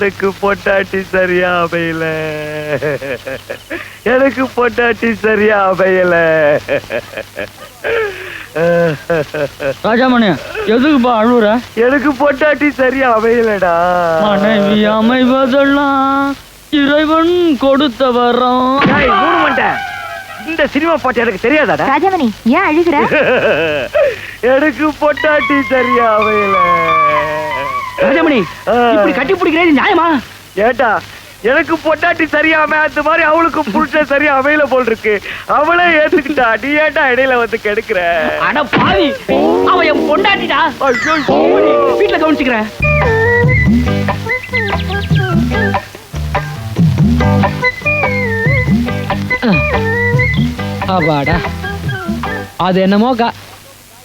எனக்கு பொட்டாட்டி சரியா அமையல. எனக்கு பொட்டாட்டி சரியா அமையல. ராஜாமணி எதுக்குப்பா அழுவுற? எனக்கு பொட்டாட்டி சரியா அமையலடா. மனைவி அமைவதெல்லாம் இறைவன் கொடுத்த வரம் டேய், மூணு மண்டை. இந்த சினிமா பாட்டு எனக்கு தெரியாதாடா. ராஜாமணி ஏன் அழுகுற? எனக்கு பொட்டாட்டி சரியா அமையல. ராஜாமணி இப்படி கட்டி பிடிக்கிறது நியாயமா? ஏட்டா எனக்கு பொட்டாட்டி சரியாம அந்த மாதிரி அவளுக்கு புருஷன் சரியா அமையல போல் இருக்கு அவளே ஏத்துக்கிட்டா நீ ஏட்டா இடையில வந்து கெடுக்கிற? அட பாவி அவன் என் பொண்டாட்டிடா. வீட்டுல கவனிச்சுக்கிறேன். அப்பாடா. அது என்னமோக்கா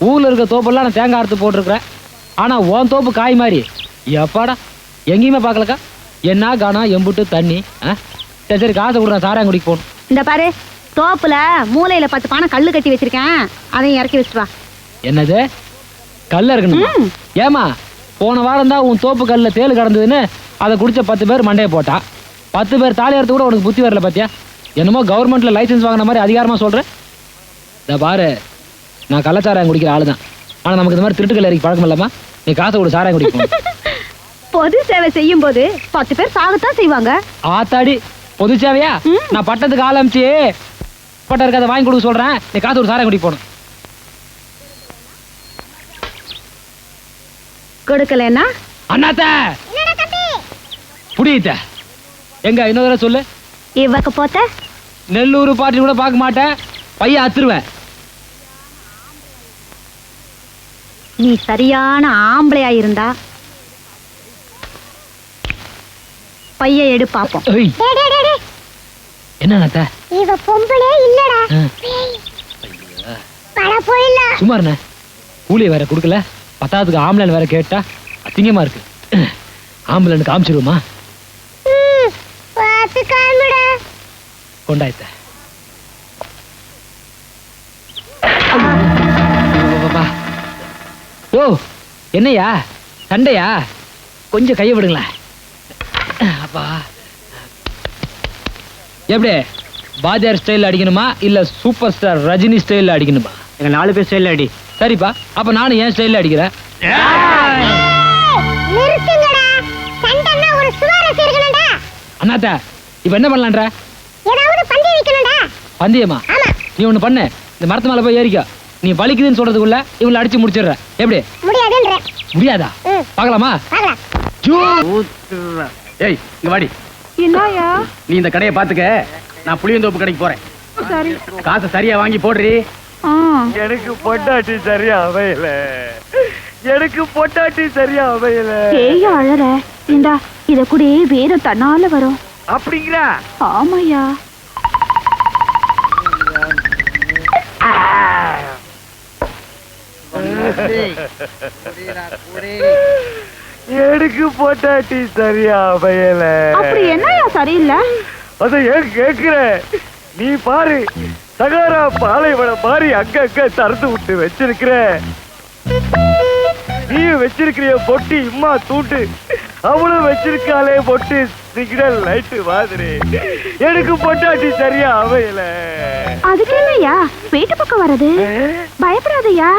ஊர்ல இருக்க தோப்பெல்லாம் நான் தேங்காய் அறுத்து போட்டிருக்கிறேன். ஆனா உன் தோப்பு காய் மாதிரி. எப்பாடா? எங்கேயுமே பார்க்கலக்கா? என்ன காணா எம்புட்டு தண்ணி? சரி சரி காசை கொடுறேன் சாராயம் குடிக்க போகணும். இந்த பாரு தோப்புல மூலையில பத்து பானை கல்லு கட்டி வச்சிருக்கேன். அதையும் இறக்கி வச்சுட்டு வா. என்னது? கல்ல இருக்கணும். ஏமா போன வாரம் தான் உன் தோப்பு கல்ல தேள் கடந்ததுன்னு அதை குடிச்ச பத்து பேர் மண்டையை போட்டா. பத்து பேர் தாலி அறுத்து கூட உனக்கு புத்தி வரல பாத்தியா? என்னமோ கவர்மெண்ட்ல லைசென்ஸ் வாங்கின மாதிரி அதிகாரமா சொல்றேன் இந்த பாரு நான் கள்ளச்சாராயம் குடிக்கிற ஆளு தான் ஆனா நமக்கு இந்த மாதிரி திருட்டுக்கல் இறக்கி பழக்கம் இல்லாமா நீ காசை கொடு சாராயம் குடிப்போம் பொது சேவை செய்யும் போது பத்து பேர் சாகத்தான் செய்வாங்க. ஆத்தாடி பொது சேவையா. நான் பட்டத்துக்கு ஆள் அமிச்சு பட்ட இருக்க வாங்கி கொடுக்க சொல்றேன். நீ காசு ஒரு சாராயம் குடி போகணும் கொடுக்கலன்னா? அண்ணாத்த! புடியிட்ட எங்க இன்னொரு தடவை சொல்லு. இவக்கு போத்த? நெல்லூர் பாட்டி கூட பார்க்க மாட்டேன். பையன் அத்துருவேன். நீ சரியான ஆம்பளையா இருந்தா பைய எடு பாப்போம். ஏய், என்ன அண்ணாத்த இவ பொம்பளே இல்லடா. பட போயில சும்மா இருண்ணே. கூலி வேற கொடுக்கல. பத்தாவதுக்கு ஆம்பளன் வேற கேட்டா அசிங்கமா இருக்கு. ஆம்பளனுக்கு காமிச்சிருவோமா? கொண்டாயத்த ஓ என்னையா? சண்டையா? கொஞ்சம் கையை விடுங்களேன். அப்பா எப்படி பாஜார் ஸ்டைல் அடிக்கணுமா? இல்ல சூப்பர் ஸ்டார் ரஜினி ஸ்டைல் அடிக்கணுமா? எங்க நாலு பேர் ஸ்டைல் அடி. சரிப்பா. அப்ப நானும் ஏன் ஸ்டைல்ல அடிக்கிறேன்? அண்ணாத்த இப்ப என்ன பண்ணலான்ற? ஏதாவது பந்தி வைக்கணும்டா. பந்தயமா ஆமா. நீ ஒண்ணு பண்ணு. இந்த மரத்து மேல போய் ஏறிக்கோ. நீ வலிக்குதுன்னு சொல்றதுக்குள்ள இவளை அடிச்சு முடிச்சிடுற. எப்படி முடியாதா? பார்க்கலாம் ஏய் இங்க வாடி. என்னயா நீ இந்த கடையை பாத்துக்க நான் புளியந்தோப்பு கடைக்கு போறேன். சரி. காசை சரியா வாங்கி போடுறி. ஆ. எனக்கு பொட்டாட்டி சரியா அமையல. எனக்கு பொட்டாட்டி சரியா அமையல. ஏய் அழற. இந்தா இத கூட வேற தன்னால வரும். அப்படிங்கிறா ஆமாயா எனக்கு பொட்டாட்டி சரியா அமையல. அப்படி என்னயா சரியில்லை? அத ஏன் கேக்குற நீ பாரு சகாரா பாலைவனம் மாதிரி அங்க அங்க திறந்து விட்டு வச்சிருக்கிற. நீ வச்சிருக்கிற பொட்டி இம்மா தூட்டு அவளும் வச்சிருக்காளே பொட்டு சிக்னல் லைட்டு மாதிரி. எனக்கு பொட்டாட்டி சரியா அமையல. அதுக்கு என்னய்யா வீட்டு பக்கம் வர்றது? பயப்படாதய்யா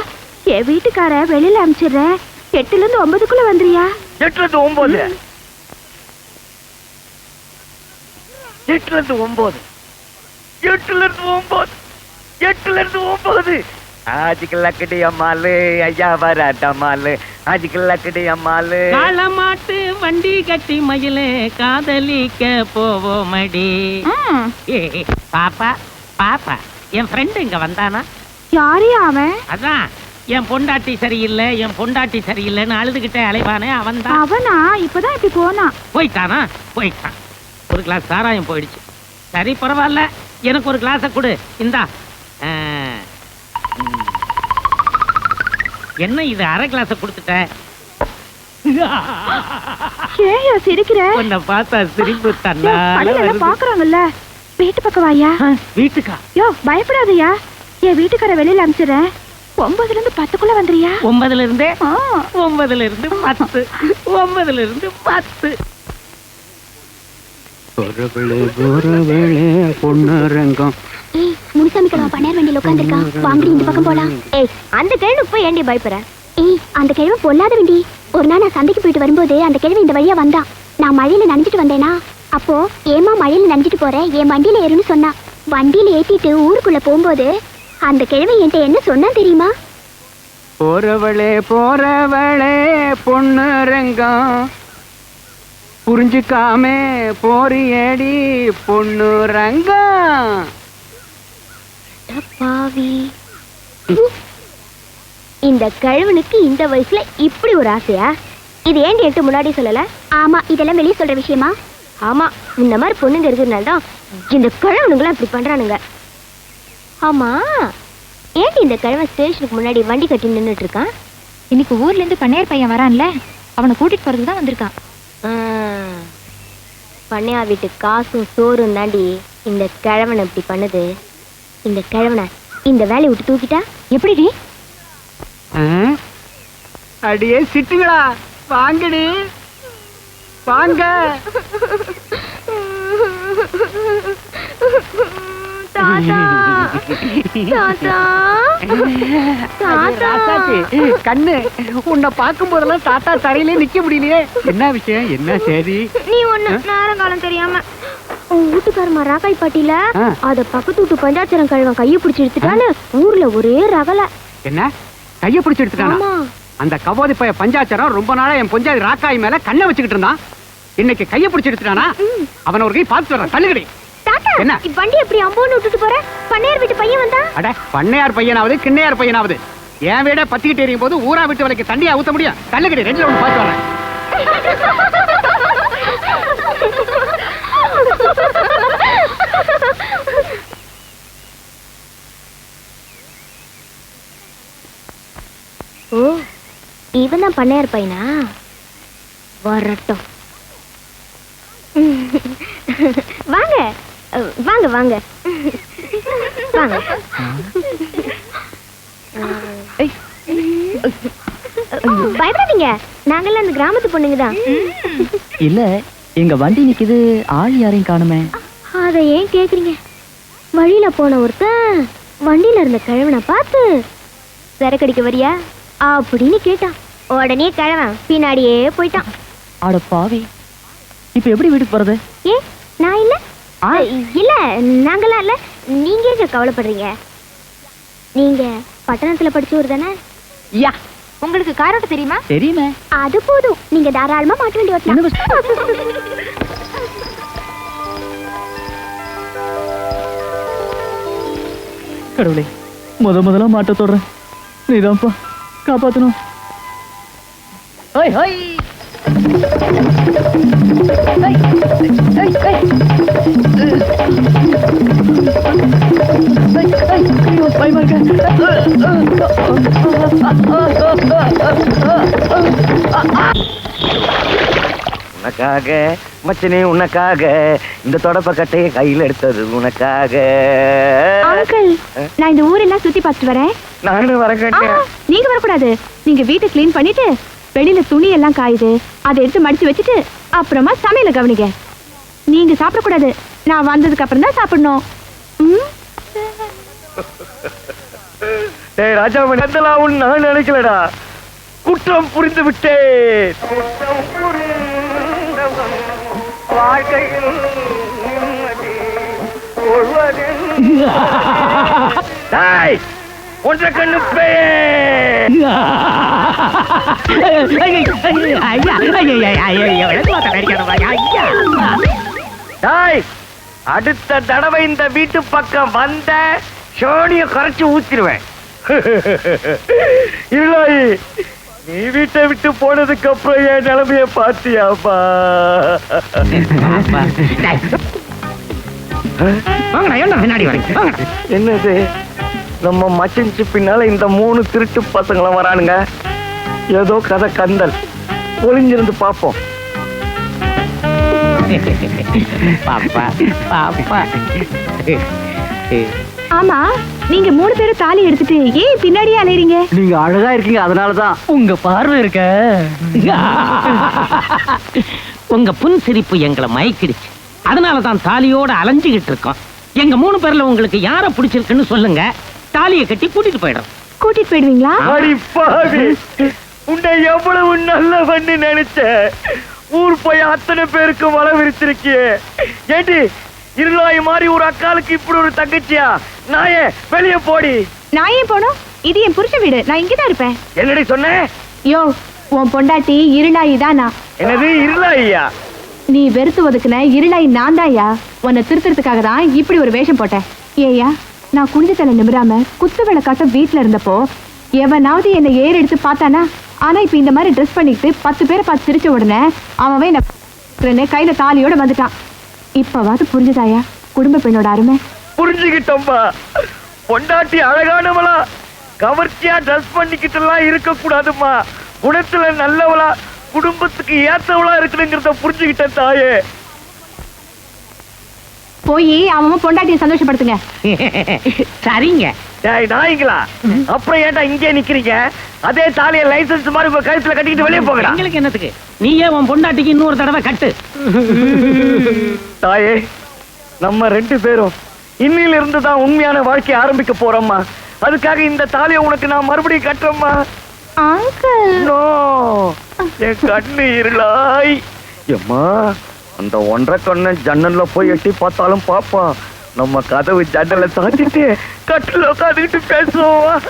என் வீட்டுக்கார வெளியில அனுப்பிச்சிடுறேன் எட்டுல இருந்து ஒன்பதுக்குள்ள வந்துறியா எட்டுல இருந்து ஒன்பது எட்டுல இருந்து ஒன்பது எட்டுல இருந்து ஒன்பது எட்டுல இருந்து ஒன்பது ஆஜிக்கு லக்கடி அம்மாளு ஐயா வராட்ட அம்மாளு ஆஜிக்கு லக்கடி அம்மாளு காலமாட்டு வண்டி கட்டி மயிலே காதலிக்க போவோமடி. ஏ பாப்பா பாப்பா என் ஃப்ரெண்டு இங்க வந்தானா? யாரையா அவன்? அதான். என் பொண்டாட்டி சரியில்லை என் பொண்டாட்டி சரியில்லைன்னு அழுதுகிட்டே அலைவானே அவன் தான் அவனா? இப்பதான் இப்படி போனான் போயிட்டானா? போயிட்டான். ஒரு கிளாஸ் சாராயம் போயிடுச்சு. சரி பரவாயில்ல. எனக்கு ஒரு கிளாஸை கொடு. இந்தா. ஆ, ம். என்ன இது அரை கிளாஸை கொடுத்துட்ட? ஏயா சிரிக்கிற? உன்னை பார்த்தா சிரிப்பு யோ, தன்னால கடையில எல்லாம் வருது. பாக்குறாங்கல்ல வீட்டு பக்கம் வாயா வீட்டுக்கா? யோ பயப்படாதயா என் வீட்டுக்கார வெளியில அனுப்பிச்சிடுறேன்? ஒன்பதுல இருந்து பத்துக்குள்ள வந்துறியா ஒன்பதுல இருந்தே. ஒன்பதுல இருந்து பத்து. ஒன்பதுல இருந்து பத்து பொன்னரங்கம். ஏய் முனுசாமி கிழவன் பண்ணையார் வண்டியில உட்காந்துருக்கான் வாங்கடி இந்த பக்கம் போலாம். ஏய் அந்த கிழவு போய் ஏண்டி பயப்படுற? ஏய் அந்த கிழவன் பொல்லாத வண்டி. ஒரு நாள் நான் சந்தைக்கு போயிட்டு வரும்போது அந்த கிழவன் இந்த வழியா வந்தான் நான் மழையில நனைஞ்சிட்டு வந்தேனா? அப்போ ஏமா மழையில நனைஞ்சிட்டு போறேன் என் வண்டியில ஏறுன்னு சொன்னா. வண்டியில ஏத்திட்டு ஊருக்குள்ள போகும்போது அந்த கிழவன் என்கிட்ட என்ன சொன்னா தெரியுமா? போறவளே போறவளே பொன்னரங்கம் புரிஞ்சுக்காம போறியடி பொன்னுரங்கம் பாவி இந்த கிழவனுக்கு இந்த வயசுல இப்படி ஒரு ஆசையா? இது ஏண்டி எட்டு முன்னாடி சொல்லல? ஆமா இதெல்லாம் வெளியே சொல்ற விஷயமா? ஆமா இந்த மாதிரி பொண்ணுங்க இருக்கிறதுனால தான் இந்த கிழவனுங்களாம் இப்படி பண்றானுங்க. ஆமா. ஏண்டி இந்த கிழவன் ஸ்டேஷனுக்கு முன்னாடி வண்டி கட்டி நின்னுட்டு இருக்கான் இன்னைக்கு ஊர்ல இருந்து பண்ணையார் பையன் வரான்ல அவனை கூட்டிட்டு போறதுக்கு தான் வந்திருக்கான். ஆ, பண்ணையார் வீட்டு காசும் சோறும் தாண்டி இந்த கிழவனை இப்படி பண்ணுது. இந்த கிழவனை இந்த வேலையை விட்டு தூக்கிட்டா? எப்படிடி? அடியே சிட்டுங்களா வாங்கடி. வாங்க. கண்ணு. உன்னை பார்க்கும் போதெல்லாம் தாத்தா தரையிலே நிக்க முடியலையே. என்ன விஷயம்? என்ன சரி? நீ ஒண்ணு நேரம் காலம் தெரியாம. உன் வீட்டுக்காரமா ராக்காய் பாட்டில. அத பக்கத்து வீட்டு பஞ்சாச்சரம் கழுவன் கையை பிடிச்சி எடுத்துட்டான்னு ஊர்ல ஒரே ரகல. என்ன? கைய பிடிச்சு எடுத்துட்டானா? அந்த கபோதி பைய பஞ்சாச்சரம் ரொம்ப நாளா என் பொஞ்சாதி ராக்காய் மேல கண்ணை வச்சுக்கிட்டு இருந்தான். இன்னைக்கு கைய பிடிச்சு எடுத்துட்டானா? அவன ஒரு கை பார்த்து வர்றான். தள்ளுகடி தாத்தா என்ன? வண்டி எப்படி அம்போன்னு விட்டுட்டு போற? பண்ணையார் வீட்டு பையன் வந்தா? அட பண்ணையார் பையனாவது கிண்ணையார் பையனாவது. என் வீட பத்திக்கிட்டு எறியும் போது ஊரா விட்டு வலைக்கு தண்டியா ஊத்த முடியும். தள்ளுகடி ரெண்டுல ஒண்ணு பார்த்து வரேன் ஓ இவன் தான் பண்ணையார் பையனா? வரட்டும் வாங்க அஹ், வாங்க. வாங்க. வாங்க பயப்படாதீங்க. நாங்கெல்லாம் அந்த கிராமத்து பொண்ணுங்க தான். இல்ல எங்க வண்டி நிக்குது ஆள் யாரையும் காணுமே. அதை ஏன் கேக்குறீங்க? வழியில போன ஒருத்தன் வண்டியில இருந்த கிழவனை பார்த்து சரக்கடிக்க வரியா? அப்படின்னு கேட்டான். உடனே கிழவன் பின்னாடியே போயிட்டான். ஆட பாவி. இப்ப எப்படி வீட்டுக்கு போறது? ஏ நான் இல்ல. இல்ல நாங்களாம் இல்ல. நீங்க ஏங்க கவலைப்படுறீங்க? நீங்க பட்டணத்துல படிச்சவர் தானே? யா உங்களுக்கு காரோட்ட தெரியுமா? தெரியுமே. அது போதும். நீங்க தாராளமா மாட்ட வேண்டி என்ன ஓட்டலாம் கடவுளே முத முதல்ல மாட்ட தொடறேன். நீதான்ப்பா காப்பாத்தணும். ஓய் ஓய். ஏய், ஏய், ஏய். உனக்காக மச்சனே உனக்காக. இந்த தொடப்ப கட்டையை கையில் எடுத்தது உனக்காக. அங்கிள் நான் இந்த ஊரெல்லாம் சுத்தி பார்த்துட்டு வரேன். நானும் வர நீங்க வரக்கூடாது. நீங்க வீட்டை க்ளீன் பண்ணிட்டு வெளியில துணி எல்லாம் காயுது. அதை எடுத்து மடிச்சு வச்சுட்டு அப்புறமா சமையல கவனிங்க. நீங்க சாப்பிடக்கூடாது. நான் வந்ததுக்கு அப்புறம் தான் சாப்பிடணும். ம்? டேய் ராஜா நடந்தலாம் நான் நினைக்கலடா? குற்றம் புரிந்து விட்டேன். டேய், ஒன்றை கண்ணு பேயே டாய் அடுத்த தடவை இந்த வீட்டு பக்கம் வந்த சோனிய கரைச்சு ஊத்திடுவேன். இல்லாயி நீ வீட்டை விட்டு போனதுக்கு அப்புறம் என் நிலைமைய பாத்தியாப்பா பின்னாடி என்னது? நம்ம மச்சின்ச்சு பின்னால இந்த மூணு திருட்டு பசங்களும் வரானுங்க. ஏதோ கதை கந்தல். ஒளிஞ்சிருந்து பார்ப்போம். பாப்பா பாப்பா. ஆமா நீங்க மூணு பேரும் தாலி எடுத்துட்டு ஏன் பின்னாடியே அலையறீங்க? நீங்க அழகா இருக்கீங்க அதனாலதான். உங்க பார்வை இருக்க. உங்க புன் சிரிப்பு எங்களை மயக்கிடுச்சு. அதனால தான் தாலியோட அலைஞ்சுகிட்டு இருக்கோம். எங்க மூணு பேர்ல உங்களுக்கு யார பிடிச்சிருக்குன்னு சொல்லுங்க. தாலியை கட்டி கூட்டிட்டு போயிடும் கூட்டிட்டு போயிடுவீங்களா? உன்னை எவ்வளவு நல்ல பண்ணி நினைச்ச ஊர் போய் அத்தனை பேருக்கு வள விரிச்சிருக்கியே ஏண்டி இருளாய் மாதிரி ஒரு அக்காளுக்கு இப்படி ஒரு தங்கச்சியா? நாயே வெளியே போடி. நான் ஏன் போனோம் இது என் புருஷ வீடு. நான் இங்கதான் இருப்பேன். என்னடி சொன்ன? யோ உன் பொண்டாட்டி இருளாயி தானா என்னது இருளாய்யா? நீ வெறுத்து ஒதுக்குன இருளாயி நான் தான்யா உன்னை திருத்துறதுக்காக தான் இப்படி ஒரு வேஷம் போட்டேன். ஏயா நான் குனிஞ்ச தலை நிமிராம குத்து விளக்காட்டம் வீட்டுல இருந்தப்போ எவனாவது என்னை ஏறு எடுத்து பார்த்தானா? ஆனா இப்ப இந்த மாதிரி ட்ரெஸ் பண்ணிக்கிட்டு பத்து பேரை பார்த்து சிரிச்ச உடனே அவன் என்ன கையில தாலியோட வந்துட்டான். இப்பவாது புரிஞ்சுதாயா? குடும்ப பெண்ணோட அருமை. புரிஞ்சுக்கிட்டோம்பா. பொண்டாட்டி அழகானவளா. கவர்ச்சியா ட்ரெஸ் பண்ணிக்கிட்டு எல்லாம் இருக்க கூடாதுமா குணத்துல நல்லவளா குடும்பத்துக்கு ஏத்தவளா இருக்கணுங்கிறத புரிஞ்சுக்கிட்டேன் தாயே. போய் அவன் பொண்டாட்டியை சந்தோஷப்படுத்துங்க. சரிங்க. டேய் நாய்ங்களா? அப்புறம் ஏன்டா இங்கே நிக்கிறீங்க? அதே தாலிய லைசென்ஸ் மாதிரி உங்க கழுத்துல கட்டிக்கிட்டு வெளியே போகலாம் எங்களுக்கு என்னத்துக்கு? நீயே உன் பொண்டாட்டிக்கு இன்னொரு தடவை கட்டு? தாயே நம்ம ரெண்டு பேரும் இன்னில இருந்து தான் உண்மையான வாழ்க்கையை ஆரம்பிக்க போறோம்மா. அதுக்காக இந்த தாலியை உனக்கு நான் மறுபடியும் கட்டுறேம்மா. அங்கிள் நோ என் கண்ணு இருளாய் எம்மா அந்த ஒன்றரை கண்ணை ஜன்னல்ல போய் எட்டி பார்த்தாலும் பாப்பா. நம்ம கதவு ஜன்னலை சாத்திட்டு கட்டில உட்காந்துக்கிட்டு பேசுவோம்